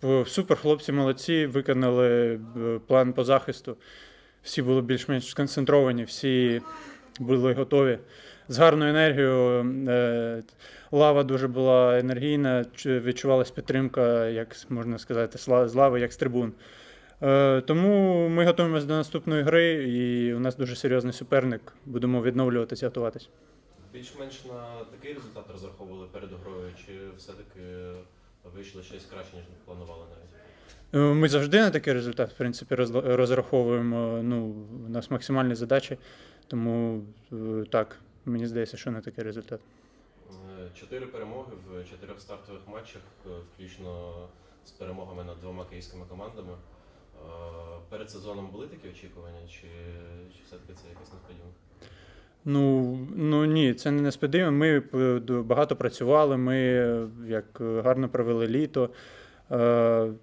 П- Супер, хлопці молодці, виконали е, план по захисту. Всі були більш-менш сконцентровані, всі були готові. З гарною енергією. е, Лава дуже була енергійна, відчувалась підтримка, як можна сказати, з лави, як з трибун. Е, Тому ми готуємося до наступної гри, і у нас дуже серйозний суперник. Будемо відновлюватися, готуватися. Більш-менш на такий результат розраховували перед грою, чи все-таки вийшло щось краще, ніж планували навіть? Е, Ми завжди на такий результат, в принципі, розраховуємо. Ну, у нас максимальні задачі, тому е, так, мені здається, що на такий результат. Е, Чотири перемоги в чотирьох стартових матчах, включно з перемогами над двома київськими командами. Перед сезоном були такі очікування, чи, чи все-таки це якась несподіванка? Ну, ну ні, це не несподівано. Ми е, багато працювали, ми е, як е, гарно провели літо.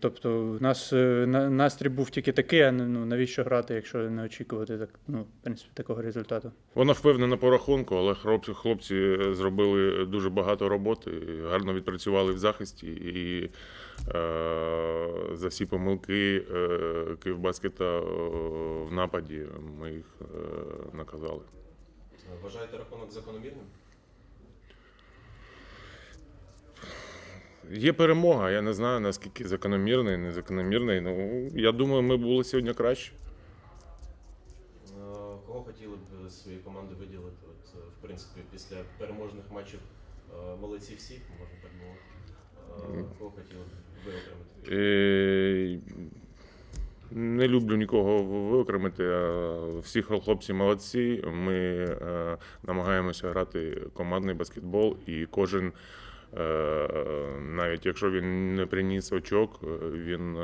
Тобто, у нас на- настрій був тільки такий, а ну, навіщо грати, якщо не очікувати так, ну, в принципі, такого результату. Вона впевнена по рахунку, але хлопці, хлопці зробили дуже багато роботи, гарно відпрацювали в захисті і е, за всі помилки е, Київбаскета в нападі ми їх е, наказали. Вважаєте рахунок закономірним? Є перемога, я не знаю наскільки закономірний, незакономірний. Ну, я думаю, ми були сьогодні краще. Е, Кого хотіли б з своєї команди виділити? От, е, в принципі, після переможних матчів е, молодці всі, можна так мовити. Кого хотіли б ви отримати? Не люблю нікого виокремити. Всі хлопці молодці. Ми е, намагаємося грати командний баскетбол, і кожен, е, навіть якщо він не приніс очок, е, він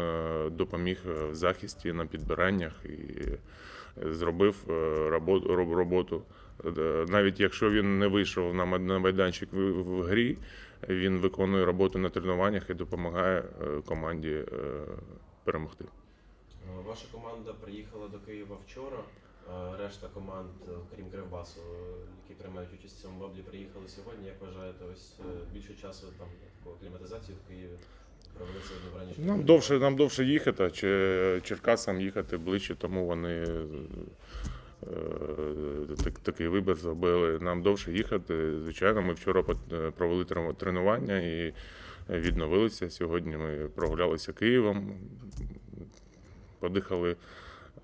допоміг в захисті на підбираннях і зробив роботу. Навіть якщо він не вийшов на майданчик в, грі, він виконує роботу на тренуваннях і допомагає команді перемогти. Е, Ваша команда приїхала до Києва вчора. Е, Решта команд, е, крім Кривбасу, які приймають участь в цьому баблі, приїхали сьогодні. Як вважаєте, ось більше часу там по акліматизації в Києві провели сьогодні вранішні? Нам довше, нам довше їхати, чи Черкасам їхати ближче, тому вони так, такий вибір зробили. Нам довше їхати. Звичайно, ми вчора провели трен- тренування і відновилися. Сьогодні ми прогулялися Києвом, подихали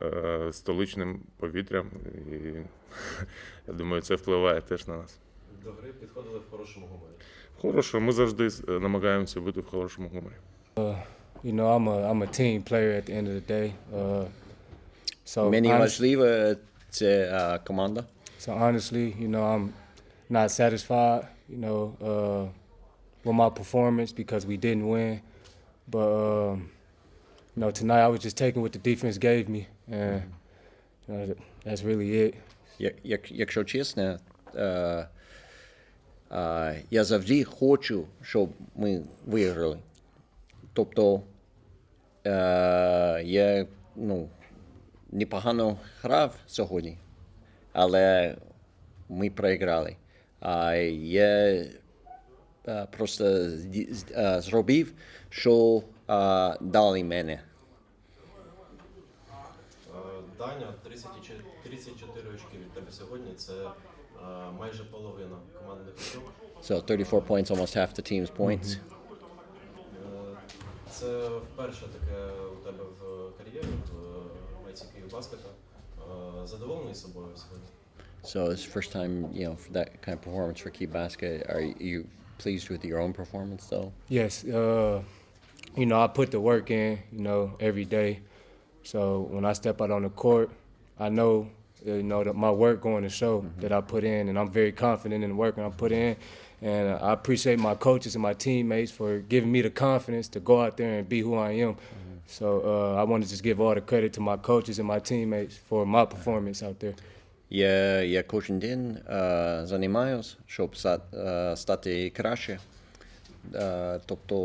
е, столичним повітрям. І я думаю, це впливає теж на нас. До гри підходили в хорошому гуморі. Хорошо, ми завжди е, намагаємося бути в хорошому гуморі. You know, I'm a I'm a team player at the end of the day. Uh, so Мені honest- важливо це е, команда. So honestly, you know, I'm not satisfied, you know, uh, with my performance because we didn't win. But um, you know, tonight I was just taking what the defense gave me, and you know, that's really it. Як, як, якщо чесно, е, е, я завжди хочу, щоб ми виграли. Тобто е, я ну, непогано грав сьогодні, але ми проіграли. А я просто зробив, що дали мене. Е, Даня, 34 34 очки від тебе сьогодні. Це е, майже половина командних очок. So 34 points, almost half the team's points. Е, Це вперше таке у тебе в кар'єрі в майці Київбаскета. Е, Задоволений собою сьогодні? So it's the first time, you know, for that kind of performance for Key Basket. Are you pleased with your own performance, though? Yes, uh, you know, I put the work in, you know, every day. So when I step out on the court, I know, uh, you know, that my work going to show that I put in, and I'm very confident in the work I put in. And I appreciate my coaches and my teammates for giving me the confidence to go out there and be who I am. So uh, I want to just give all the credit to my coaches and my teammates for my performance out there. Я, я кожен день е, займаюся, щоб ста- е, стати краще. Е, тобто,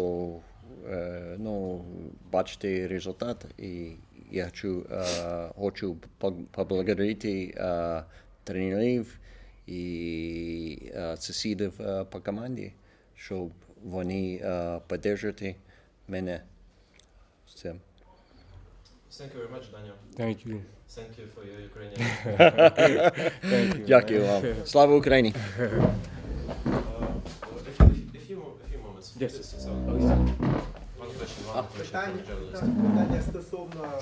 е, ну, бачити результат. І я хочу, е, хочу пог- поблагодарити е, тренерів і е, сусідів по команді, щоб вони підтримують мене. цим. Thank you very much, Daniel. Thank you. Thank you for your Ukrainian. Thank you. Дякую вам. Слава Україні! Uh, a few, a few moments. Yes. This is, uh, Oh, yeah. One question, one question Питання, from the journalist. питання, питання стосовно е,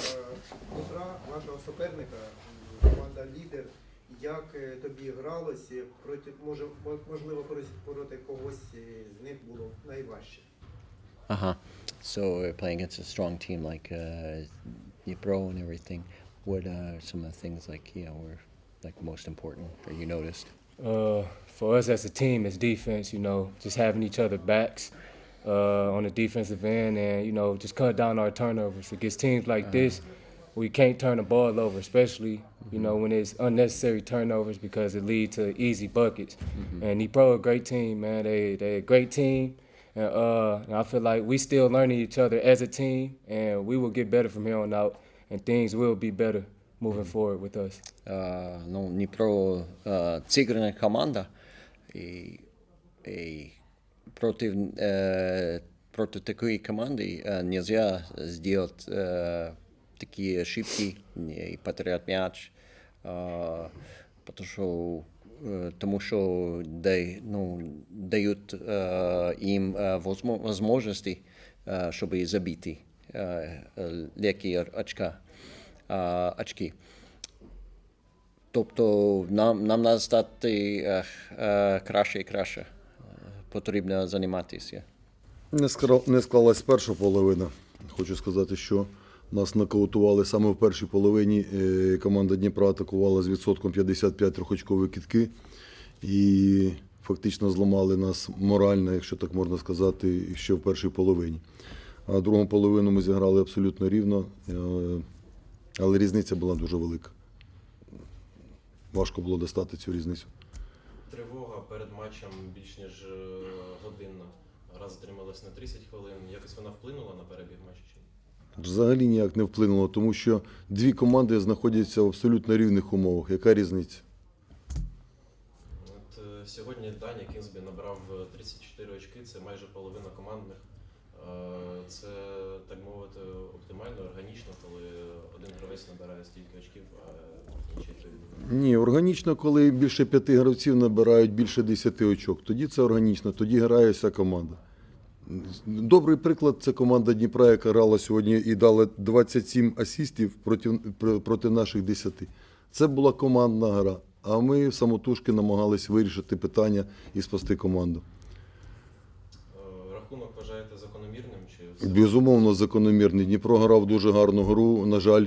Дмитра, вашого суперника, м, команда лідер. Як е, тобі гралося проти, може, мо- можливо, проти, проти когось е, з них було найважче? Uh-huh. So we're playing against a strong team like uh, Dnipro and everything. What are some of the things like yeah were like most important that you noticed? Uh, for us as a team, it's defense. You know, just having each other backs uh, on the defensive end, and you know, just cut down our turnovers against teams like this. We can't turn the ball over, especially you know when it's unnecessary turnovers because it leads to easy buckets. And Dnipro a great team, man. They they a great team, and uh, and I feel like we still learning each other as a team, and we will get better from here on out, and things will be better moving forward with us. Uh, ну, Дніпро uh, зіграна команда і, і проти, uh, проти такої команди uh, нельзя сделать uh, такі ошибки і потерять м'яч, uh, потому uh, тому що дай, ну, дають uh, їм можливості, uh, щоб забити uh, легкі очка, uh, очки. Тобто нам, нам треба стати е, е, краще і краще. Потрібно займатися. Не, не склалась перша половина. Хочу сказати, що нас нокаутували саме в першій половині. Е, Команда Дніпра атакувала з відсотком 55 трьохочкові кітки. І фактично зламали нас морально, якщо так можна сказати, ще в першій половині. А другу половину ми зіграли абсолютно рівно, е, але різниця була дуже велика. Важко було достати цю різницю. Тривога перед матчем більш ніж е, годинна. Раз затрималась на 30 хвилин. Якось вона вплинула на перебіг матчу чи ні? Взагалі ніяк не вплинуло, тому що дві команди знаходяться в абсолютно рівних умовах. Яка різниця? От е, сьогодні Даня Кінзбі набрав е, 34 очки, це майже половина командних. Е, Це, так мовити, оптимально, органічно, гравець набирає стільки очків, а інший Ні, органічно, коли більше п'яти гравців набирають більше десяти очок. Тоді це органічно, тоді грає вся команда. Добрий приклад це команда Дніпра, яка грала сьогодні і дала 27 асістів проти, проти наших 10. Це була командна гра. А ми самотужки намагалися вирішити питання і спасти команду. Е, Рахунок вважаєте закономірним чи все? Безумовно, закономірний. Дніпро грав дуже гарну гру. На жаль,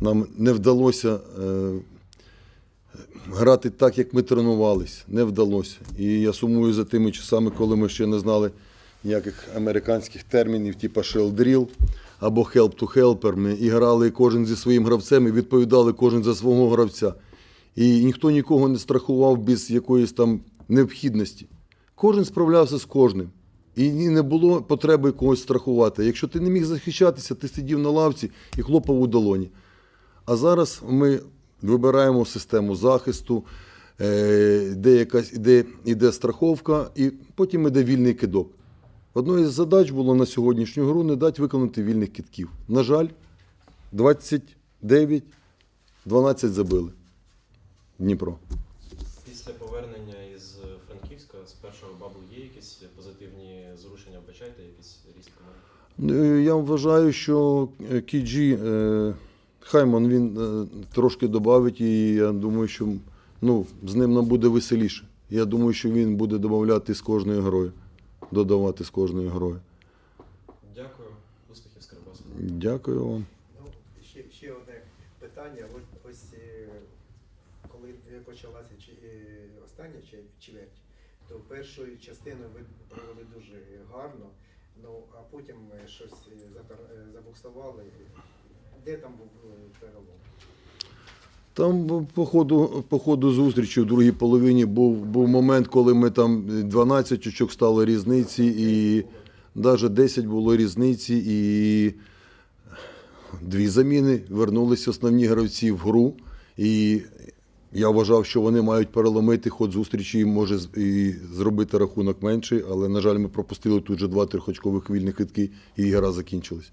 нам не вдалося е, грати так, як ми тренувались. Не вдалося. І я сумую за тими часами, коли ми ще не знали ніяких американських термінів, типу shell drill або help to helper. Ми і грали кожен зі своїм гравцем і відповідали кожен за свого гравця. І ніхто нікого не страхував без якоїсь там необхідності. Кожен справлявся з кожним. І не було потреби когось страхувати. Якщо ти не міг захищатися, ти сидів на лавці і хлопав у долоні. А зараз ми вибираємо систему захисту, е, де якась іде, іде страховка, і потім іде вільний кидок. Одною з задач було на сьогоднішню гру не дати виконати вільних китків. На жаль, 29, 12 забили. Дніпро. Після повернення із Франківська з першого баблу є якісь позитивні? Вбачаєте якийсь ріст команди? Е, Я вважаю, що е, Кіджі е, Хайман він трошки додавить, і я думаю, що ну, з ним нам буде веселіше. Я думаю, що він буде додавати з кожною грою, додавати з кожною грою. Дякую, успіхів з Кривбасом. Дякую вам. Ну, ще, ще одне питання. Ось, коли почалася чи- остання че- чверть, то першою частиною ви провели дуже гарно, ну а потім е, щось е, е, забуксували. Де там був перелом? Там по ходу, по ходу зустрічі в другій половині був, був момент, коли ми там 12 очок стало різниці, і навіть 10 було різниці, і дві заміни. Вернулися основні гравці в гру. І Я вважав, що вони мають переломити ход зустрічі і може і зробити рахунок менший, але, на жаль, ми пропустили тут же два трьохочкових вільних хитки, і гра закінчилась.